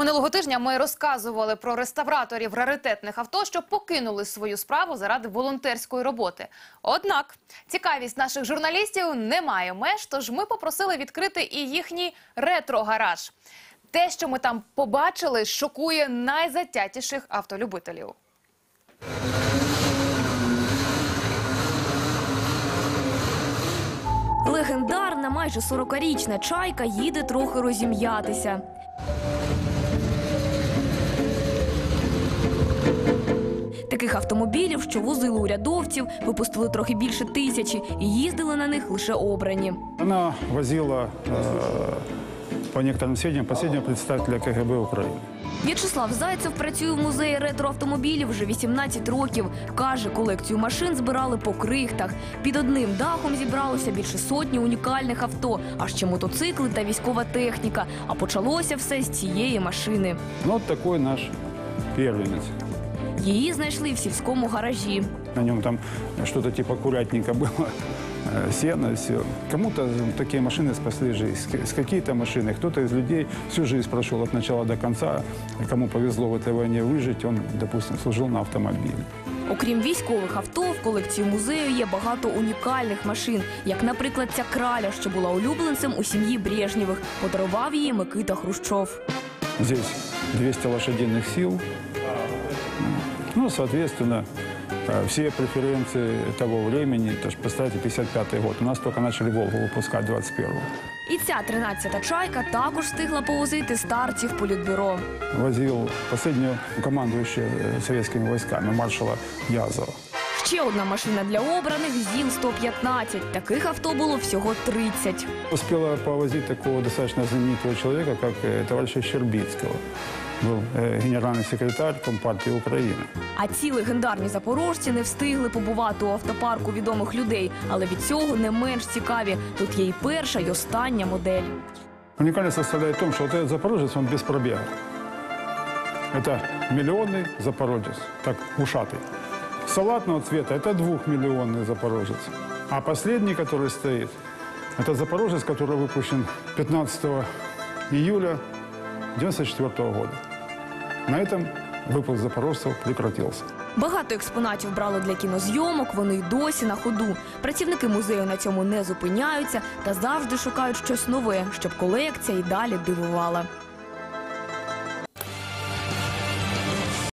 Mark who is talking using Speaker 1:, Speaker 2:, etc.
Speaker 1: Минулого тижня ми розказували про реставраторів раритетних авто, що покинули свою справу заради волонтерської роботи. Однак цікавість наших журналістів не має меж, тож ми попросили відкрити і їхній ретро-гараж. Те, що ми там побачили, шокує найзатятіших автолюбителів.
Speaker 2: Легендарна майже 40-річна чайка їде трохи розім'ятися. Таких автомобілів, що возили урядовців, випустили трохи більше тисячі і їздили на них лише обрані.
Speaker 3: Она возила э, по некоторым сведениям последнего представителя КГБ Украины.
Speaker 2: В'ячеслав Зайцев працює в музеї ретроавтомобілів вже 18 років. Каже, колекцію машин збирали по крихтах. Під одним дахом зібралося більше сотні унікальних авто, а ще мотоцикли та військова техніка. А почалося все з цієї машини.
Speaker 3: Ну, вот такой наш первенец.
Speaker 2: Її знайшли в сільському гаражі.
Speaker 3: На нем там что-то типа курятника было, э, сено, все. Кому-то такие машины спасли жизнь, с- с какие-то машины. Кто-то из людей всю жизнь прошел от начала до конца. Кому повезло в этой войне выжить, он, допустим, служил на автомобиле.
Speaker 2: Окрім військових авто, в колекції музею є багато унікальних машин, як, наприклад, ця краля, що була улюбленцем у сім'ї Брежнєвих. Подарував її Микита Хрущов.
Speaker 3: Здесь 200 лошадиных сил. Ну, соответственно, э, все преференции того времени, то есть, представьте, 55 год. У нас только начали «Волгу» выпускать 21-го.
Speaker 2: І ця 13-та чайка також встигла повозити старців політбюро.
Speaker 3: Возил последнего командующего э, советскими войсками маршала Язова.
Speaker 2: Ще одна машина для обраних ЗІЛ-115. Таких авто було всього 30.
Speaker 3: Успела повозить такого достаточно знаменитого человека, как э, товарища Щербицкого. Был э, генеральный секретарь Компартии Украины.
Speaker 2: А ці легендарні запорожці не встигли побувати у автопарку відомих людей. Але від цього не менш цікаві. Тут є і перша, і остання модель.
Speaker 3: Уникальность составляет в том, что вот этот запорожец, он без пробега. Это миллионный запорожец, так ушатый. Салатного цвета это двухмиллионный запорожец. А последний, который стоит, это запорожец, который выпущен 15 июля 1994 года. На этом випуск запорожців прекратился.
Speaker 2: Багато експонатів брали для кінозйомок, вони й досі на ходу. Працівники музею на цьому не зупиняються та завжди шукають щось нове, щоб колекція й далі дивувала.